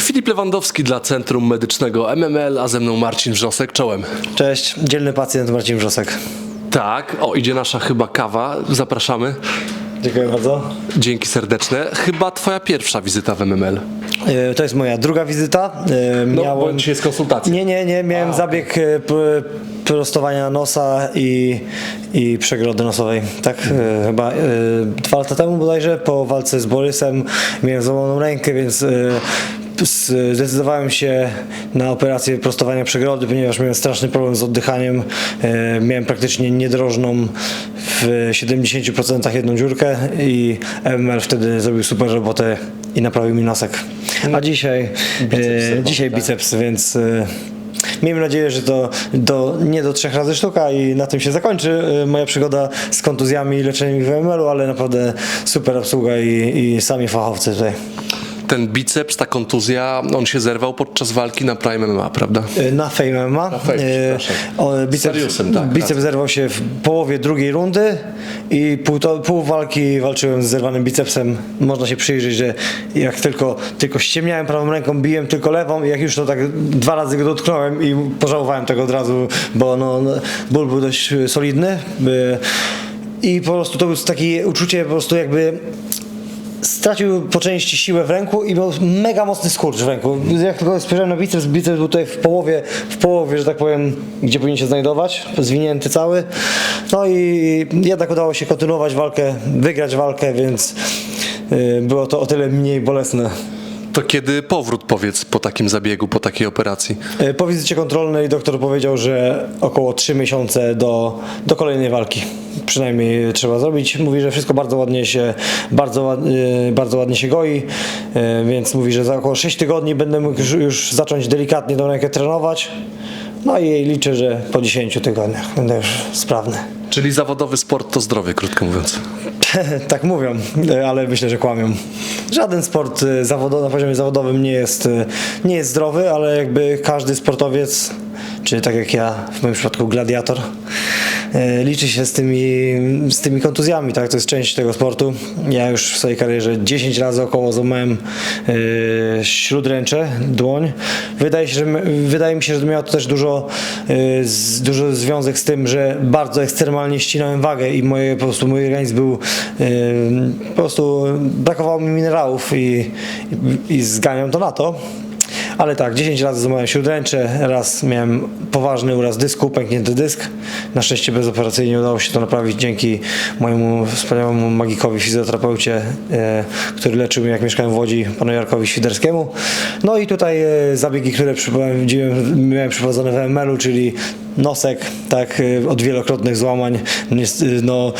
Filip Lewandowski dla Centrum Medycznego MML, a ze mną Marcin Wrzosek. Czołem. Cześć, dzielny pacjent Marcin Wrzosek. Tak, o idzie nasza chyba kawa. Zapraszamy. Dziękuję bardzo. Dzięki serdeczne. Chyba twoja pierwsza wizyta w MML. E, To jest moja druga wizyta. E, No, bo dzisiaj jest konsultacja. Nie, nie, nie, miałem zabieg e, p- prostowania nosa i, i przegrody nosowej. Tak, e, chyba e, dwa lata temu bodajże, po walce z Borysem miałem złamaną rękę, więc e, s- zdecydowałem się na operację prostowania przegrody, ponieważ miałem straszny problem z oddychaniem. E, Miałem praktycznie niedrożną w 70% jedną dziurkę i MMR wtedy zrobił super robotę i naprawił mi nosek. A dzisiaj Biceps e, chyba, dzisiaj biceps, więc e, miejmy nadzieję, że to do, nie do trzech razy sztuka i na tym się zakończy moja przygoda z kontuzjami i leczeniem w MML-u, ale naprawdę super obsługa i, i sami fachowcy tutaj. Ten biceps, ta kontuzja, on się zerwał podczas walki na Prime MMA, prawda? E, Na Fame MMA. Fame, E, biceps, Seriusem, tak, biceps zerwał się w połowie drugiej rundy i pół, to, pół walki walczyłem z zerwanym bicepsem. Można się przyjrzeć, że jak tylko, tylko ściemniałem prawą ręką, biłem tylko lewą i jak już to tak dwa razy go dotknąłem i pożałowałem tego od razu, bo no, no, ból był dość solidny. E, I po prostu to było takie uczucie po prostu jakby stracił po części siłę w ręku i miał mega mocny skurcz w ręku. Jak tylko spojrzałem na biceps, biceps był tutaj w połowie, w połowie, że tak powiem, gdzie powinien się znajdować, zwinięty cały. No i jednak udało się kontynuować walkę, wygrać walkę, więc y, było to o tyle mniej bolesne. To kiedy powrót, powiedz, po takim zabiegu, po takiej operacji? Y, Po wizycie kontrolnej doktor powiedział, że około 3 miesiące do, do kolejnej walki. Przynajmniej trzeba zrobić. Mówi, że wszystko bardzo ładnie się, bardzo, y, bardzo ładnie się goi, y, więc mówi, że za około 6 tygodni będę mógł już, już zacząć delikatnie tą rękę trenować. No i liczę, że po 10 tygodniach będę już sprawny. Czyli zawodowy sport to zdrowie, krótko mówiąc. tak mówią, ale myślę, że kłamią. Żaden sport y, na poziomie zawodowym nie jest, y, nie jest zdrowy, ale jakby każdy sportowiec, czy tak jak ja, w moim przypadku gladiator, liczy się z tymi, z tymi kontuzjami, tak? To jest część tego sportu. Ja już w swojej karierze 10 razy około złamałem y, śródręcze, dłoń. Wydaje, się, że, wydaje mi się, że miało to też dużo, z, dużo związek z tym, że bardzo ekstremalnie ścinałem wagę i moje, po prostu mój organizm był po prostu brakowało mi minerałów i, i, i zganiam to na to. Ale tak, 10 razy złamałem śródręcze, raz miałem poważny uraz dysku, pęknięty dysk. Na szczęście bezoperacyjnie udało się to naprawić dzięki mojemu wspaniałemu magikowi, fizjoterapeucie, e, który leczył mnie jak mieszkałem w Łodzi, panu Jarkowi Świderskiemu. No i tutaj e, zabiegi, które miałem przeprowadzone w ML-u, czyli nosek, tak, e, od wielokrotnych złamań. No,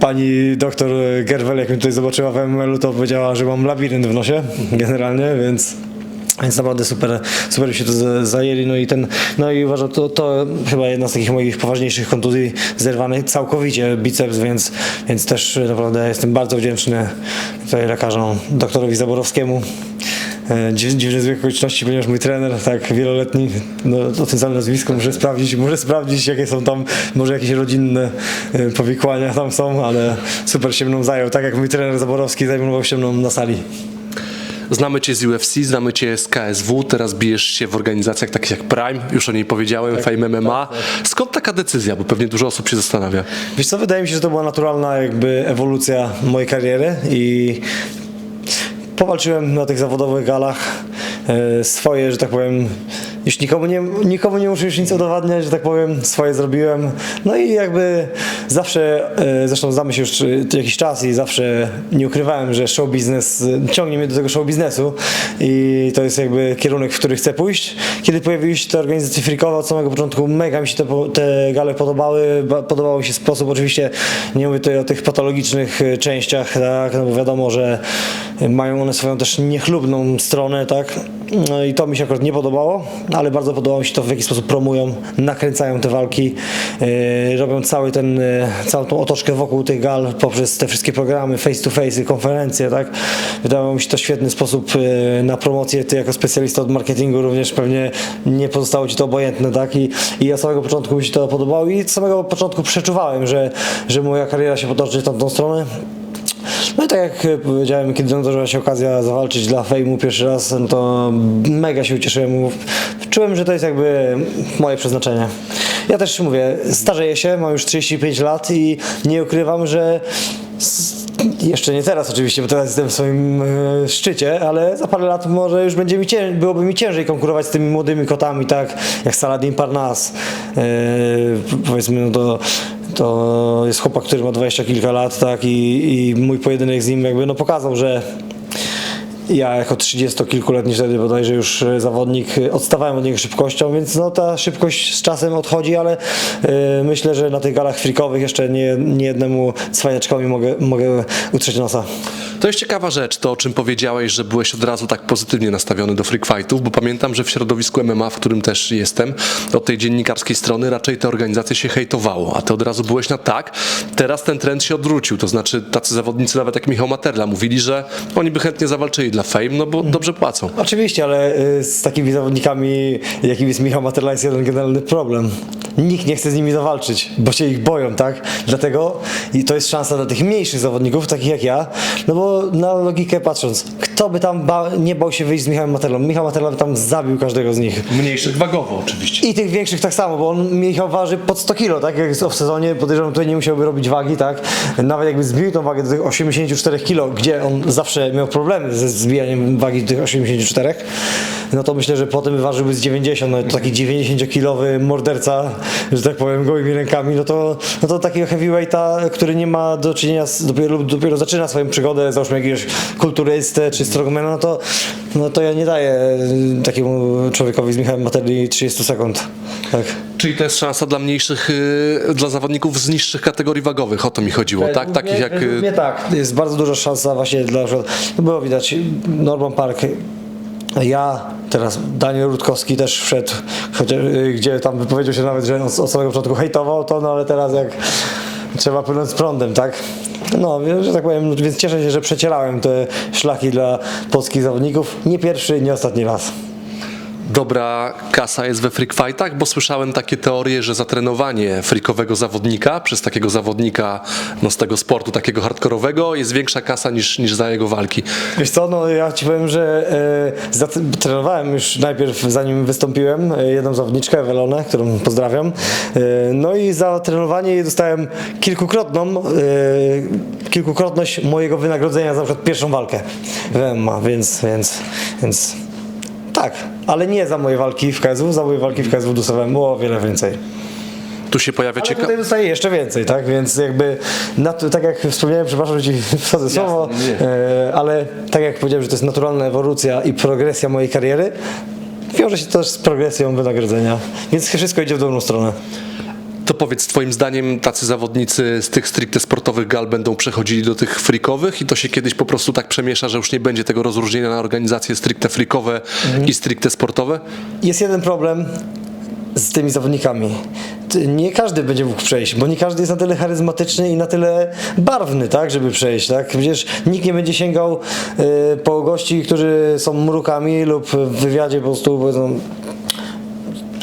pani doktor Gerwel, jak mnie tutaj zobaczyła w ML-u, to powiedziała, że mam labirynt w nosie generalnie, więc więc naprawdę super, super się to za- zajęli. No i ten, no i uważam, to, to chyba jedna z takich moich poważniejszych kontuzji zerwanych całkowicie biceps, więc, więc też naprawdę jestem bardzo wdzięczny tutaj lekarzom, doktorowi Zaborowskiemu. E, dziw- Dziwny zbieg okoliczności, ponieważ mój trener, tak wieloletni, no o tym samym nazwisku muszę sprawdzić, muszę sprawdzić jakie są tam, może jakieś rodzinne e, powikłania tam są, ale super się mną zajął, tak jak mój trener Zaborowski zajmował się mną na sali. Znamy cię z UFC, znamy cię z KSW, teraz bijesz się w organizacjach takich jak Prime, już o niej powiedziałem, Fame MMA. Skąd taka decyzja? Bo pewnie dużo osób się zastanawia. Wiesz co, wydaje mi się, że to była naturalna jakby ewolucja mojej kariery i powalczyłem na tych zawodowych galach e, swoje, że tak powiem, już nikomu nie, nikomu nie muszę już nic udowadniać, że tak powiem, swoje zrobiłem. No i jakby zawsze, e, zresztą znamy się już e, jakiś czas i zawsze nie ukrywałem, że show biznes ciągnie mnie do tego show biznesu. I to jest jakby kierunek, w który chcę pójść. Kiedy pojawiły się te organizacje freakowe od samego początku, mega mi się te, te gale podobały, ba- podobał mi się sposób, oczywiście nie mówię tutaj o tych patologicznych e, częściach, tak, no bo wiadomo, że mają one swoją też niechlubną stronę, tak, no i to mi się akurat nie podobało, ale bardzo podobało mi się to, w jaki sposób promują, nakręcają te walki, e, robią cały ten, e, całą tą otoczkę wokół tych gal poprzez te wszystkie programy, face to face, konferencje, tak. Wydawało mi się to świetny sposób e, na promocję. Ty jako specjalista od marketingu również pewnie nie pozostało ci to obojętne, tak. I, i z samego początku mi się to podobało i od samego początku przeczuwałem, że, że moja kariera się potoczy w tamtą stronę. No i tak jak powiedziałem, kiedy nadarzyła się okazja zawalczyć dla fejmu pierwszy raz, no to mega się ucieszyłem. Czułem, że to jest jakby moje przeznaczenie. Ja też mówię, starzeję się, mam już 35 lat i nie ukrywam, że jeszcze nie teraz oczywiście, bo teraz jestem w swoim e, szczycie, ale za parę lat może już będzie mi cię, byłoby mi ciężej konkurować z tymi młodymi kotami, tak jak Saladin Parnas. E, powiedzmy, no to, to jest chłopak, który ma 20 kilka lat, tak i, i mój pojedynek z nim jakby no pokazał, że ja jako 30-kilkuletni wtedy bodajże już e, zawodnik e, odstawałem od niego szybkością, więc no ta szybkość z czasem odchodzi, ale e, myślę, że na tych galach frikowych jeszcze nie, nie jednemu cwaniaczkowi mogę, mogę utrzeć nosa. To jest ciekawa rzecz, to o czym powiedziałeś, że byłeś od razu tak pozytywnie nastawiony do freak fightów, bo pamiętam, że w środowisku MMA, w którym też jestem, od tej dziennikarskiej strony raczej te organizacje się hejtowało, a ty od razu byłeś na tak. Teraz ten trend się odwrócił, to znaczy tacy zawodnicy nawet jak Michał Materla mówili, że oni by chętnie zawalczyli dla Fame, no bo dobrze płacą. Oczywiście, ale y, z takimi zawodnikami, jakim jest Michał Materla, jest jeden generalny problem. Nikt nie chce z nimi zawalczyć, bo się ich boją, tak? Dlatego i to jest szansa dla tych mniejszych zawodników, takich jak ja, no bo na logikę patrząc, kto by tam ba- nie bał się wyjść z Michałem Materlą? Michał Materla by tam zabił każdego z nich. Mniejszych wagowo oczywiście. I tych większych tak samo, bo on Michał waży pod 100 kg, tak? Jak w sezonie, podejrzewam, tutaj nie musiałby robić wagi, tak? Nawet jakby zbił tą wagę do tych 84 kg, gdzie on zawsze miał problemy ze zbijaniem wagi do tych 84, no to myślę, że potem ważyłby z 90, no to taki 90-kilowy morderca, że tak powiem, gołymi rękami, no to, no to takiego heavyweighta, który nie ma do czynienia z, dopiero, dopiero zaczyna swoją przygodę, załóżmy jakiegoś kulturystę czy strongmana, no to, no to ja nie daję y, takiemu człowiekowi z Michałem Materli 30 sekund, tak. Czyli to jest szansa dla mniejszych, y, dla zawodników z niższych kategorii wagowych, o to mi chodziło, tak? Według Takich mnie- jak... y, mnie tak, jest bardzo duża szansa właśnie dla, no było widać, Norman Park, ja, teraz Daniel Rutkowski też wszedł, y, gdzie tam wypowiedział się nawet, że od samego początku hejtował to, no ale teraz jak trzeba płynąć prądem, tak? No, że tak powiem, więc cieszę się, że przecierałem te szlaki dla polskich zawodników. Nie pierwszy, nie ostatni raz. Dobra kasa jest we freak fightach, bo słyszałem takie teorie, że zatrenowanie freakowego zawodnika przez takiego zawodnika no, z tego sportu takiego hardkorowego jest większa kasa niż, niż za jego walki. Wiesz co, no ja ci powiem, że zat- trenowałem już najpierw zanim wystąpiłem e, jedną zawodniczkę, Ewelonę, którą pozdrawiam. E, no i za trenowanie dostałem kilkukrotną, kilkukrotność mojego wynagrodzenia za przykład pierwszą walkę w MMA, więc, więc, więc tak, ale nie za moje walki w KSW, za moje walki w KSW dostawałem o wiele więcej. Tu się pojawia ciekawe... tutaj dostaję jeszcze więcej, tak? Więc jakby, to, tak jak wspomniałem, przepraszam, że ci wsadzę słowo, nie. e, ale tak jak powiedziałem, że to jest naturalna ewolucja i progresja mojej kariery, wiąże się też z progresją wynagrodzenia, więc wszystko idzie w dobrą stronę. To powiedz, twoim zdaniem tacy zawodnicy z tych stricte sportowych gal będą przechodzili do tych freakowych i to się kiedyś po prostu tak przemiesza, że już nie będzie tego rozróżnienia na organizacje stricte freakowe i stricte sportowe? Jest jeden problem z tymi zawodnikami. Nie każdy będzie mógł przejść, bo nie każdy jest na tyle charyzmatyczny i na tyle barwny, tak, żeby przejść, tak? Przecież nikt nie będzie sięgał y, po gości, którzy są mrukami lub w wywiadzie po prostu powiedzą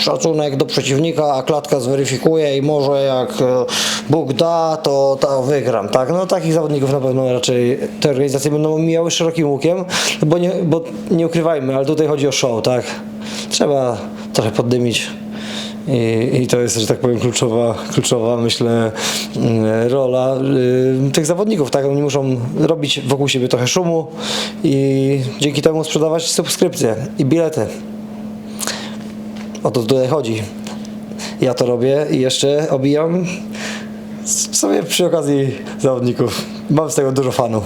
szacunek do przeciwnika, a klatka zweryfikuje i może jak e, Bóg da, to, to wygram, tak? No takich zawodników na pewno raczej te organizacje będą mijały szerokim łukiem, bo nie, bo nie ukrywajmy, ale tutaj chodzi o show, tak? Trzeba trochę poddymić. I, I to jest, że tak powiem, kluczowa, kluczowa myślę, mm, rola y, tych zawodników. Tak? Oni muszą robić wokół siebie trochę szumu i dzięki temu sprzedawać subskrypcje i bilety. O to tutaj chodzi. Ja to robię i jeszcze obijam sobie przy okazji zawodników. Mam z tego dużo fanów.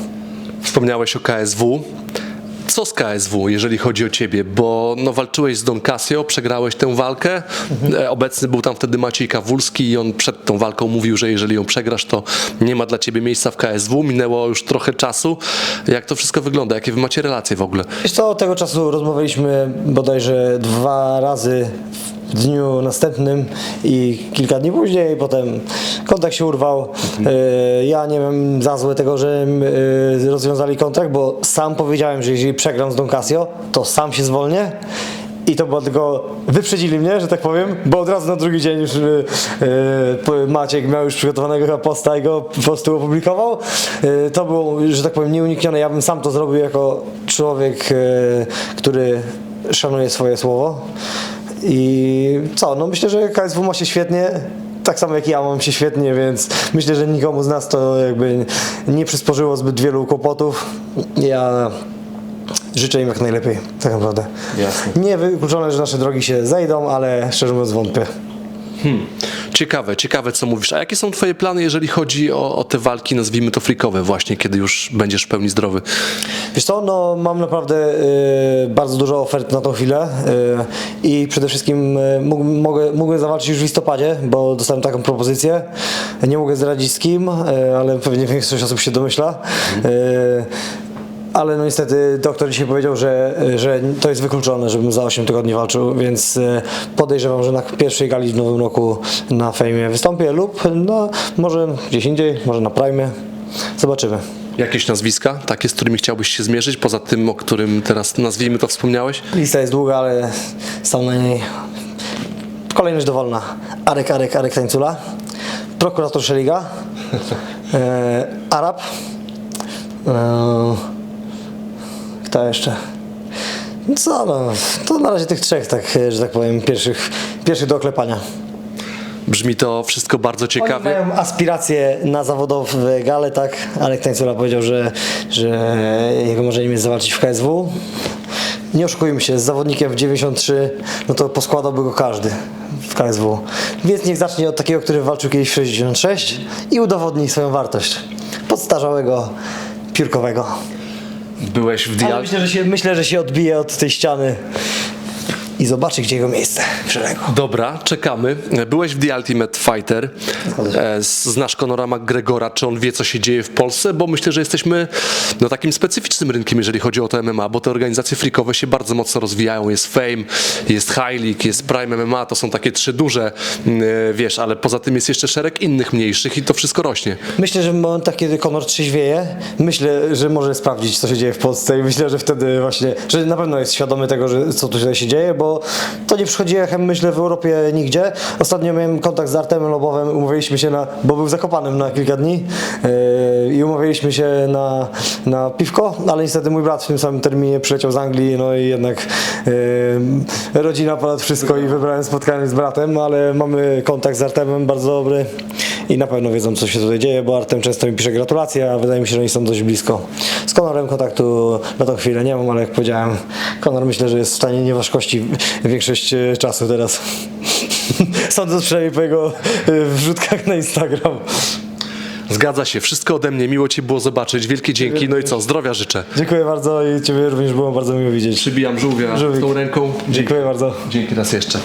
Wspomniałeś o KSW. Co z KSW, jeżeli chodzi o ciebie? Bo no, walczyłeś z Don Casio, przegrałeś tę walkę. E, Obecny był tam wtedy Maciej Kawulski i on przed tą walką mówił, że jeżeli ją przegrasz, to nie ma dla ciebie miejsca w KSW. Minęło już trochę czasu. Jak to wszystko wygląda? Jakie wy macie relacje w ogóle? Wiesz co, od tego czasu rozmawialiśmy bodajże dwa razy w dniu następnym i kilka dni później, potem kontakt się urwał. E, Ja nie wiem za złe tego, że e, rozwiązali kontrakt, bo sam powiedziałem, że jeżeli przegram z Don Casio, to sam się zwolnię I to było tylko, wyprzedzili mnie, że tak powiem, bo od razu na drugi dzień już y, y, Maciek miał już przygotowanego posta i go po prostu opublikował. Y, to było, że tak powiem, nieuniknione. Ja bym sam to zrobił jako człowiek, y, który szanuje swoje słowo. I co, no myślę, że KSW ma się świetnie. Tak samo jak ja mam się świetnie, więc myślę, że nikomu z nas to jakby nie przysporzyło zbyt wielu kłopotów. Ja życzę im jak najlepiej, tak naprawdę. Jasne. Nie wykluczone, że nasze drogi się zejdą, ale szczerze mówiąc wątpię. Ciekawe, ciekawe co mówisz. A jakie są twoje plany, jeżeli chodzi o, o te walki, nazwijmy to frikowe właśnie, kiedy już będziesz w pełni zdrowy? Wiesz co, no mam naprawdę y, bardzo dużo ofert na tą chwilę y, i przede wszystkim y, mógł, mogę, mógłbym zawalczyć już w listopadzie, bo dostałem taką propozycję. Nie mogę zdradzić z kim, y, ale pewnie większość osób się domyśla. Y, ale no niestety doktor dzisiaj powiedział, że, że to jest wykluczone, żebym za 8 tygodni walczył, więc y, podejrzewam, że na pierwszej gali w nowym roku na fejmie wystąpię lub no, może gdzieś indziej, może na Prime. Zobaczymy. Jakieś nazwiska, takie, z którymi chciałbyś się zmierzyć, poza tym, o którym teraz nazwijmy to wspomniałeś? Lista jest długa, ale stał na niej kolejność dowolna. Arek, Arek, Arek Tańcula, prokurator Szeliga, e, Arab, e, kto jeszcze? Co no, to na razie tych trzech, tak, że tak powiem, pierwszych, pierwszych do oklepania. Brzmi to wszystko bardzo Oni ciekawie. mają aspiracje na zawodowe gale, tak? Alek Tańcula powiedział, że, że jego marzeniem jest zawalczyć w KSW. Nie oszukujmy się, z zawodnikiem w 93, no to poskładałby go każdy w KSW. Więc niech zacznie od takiego, który walczył kiedyś w 66 i udowodni swoją wartość. Podstarzałego, piórkowego. Byłeś w Ale Dial... myślę, że się, myślę, że się odbije od tej ściany i zobaczy, gdzie jego miejsce w szeregu. Dobra, czekamy. Byłeś w The Ultimate Fighter. E, Znasz Conora McGregora, czy on wie, co się dzieje w Polsce? Bo myślę, że jesteśmy no, takim specyficznym rynkiem, jeżeli chodzi o to MMA, bo te organizacje freakowe się bardzo mocno rozwijają. Jest Fame, jest High League, jest Prime MMA, to są takie trzy duże, mm, e, wiesz, ale poza tym jest jeszcze szereg innych mniejszych i to wszystko rośnie. Myślę, że w momentach, kiedy Conor trzeźwieje, myślę, że może sprawdzić, co się dzieje w Polsce i myślę, że wtedy właśnie, że na pewno jest świadomy tego, że co tutaj się dzieje, bo to nie przychodzi echem, myślę, w Europie nigdzie. Ostatnio miałem kontakt z Artemem Lobowem, umówiliśmy się na, bo był zakopanym na kilka dni yy, i umówiliśmy się na, na piwko, ale niestety mój brat w tym samym terminie przyleciał z Anglii, no i jednak yy, rodzina ponad wszystko i wybrałem spotkanie z bratem, ale mamy kontakt z Artemem bardzo dobry i na pewno wiedzą, co się tutaj dzieje, bo Artem często mi pisze gratulacje, a wydaje mi się, że oni są dość blisko. Z Konorem kontaktu na tą chwilę nie mam, ale jak powiedziałem, Konor myślę, że jest w stanie nieważkości większość e, czasu teraz. Sądząc przynajmniej po jego e, wrzutkach na Instagram. Zgadza się, wszystko ode mnie, miło Cię było zobaczyć, wielkie dzięki, no i co, zdrowia życzę. Dziękuję bardzo i Ciebie również było bardzo miło widzieć. Przybijam żółwia Żółwik. tą ręką. Dziękuję bardzo. Dzięki raz jeszcze.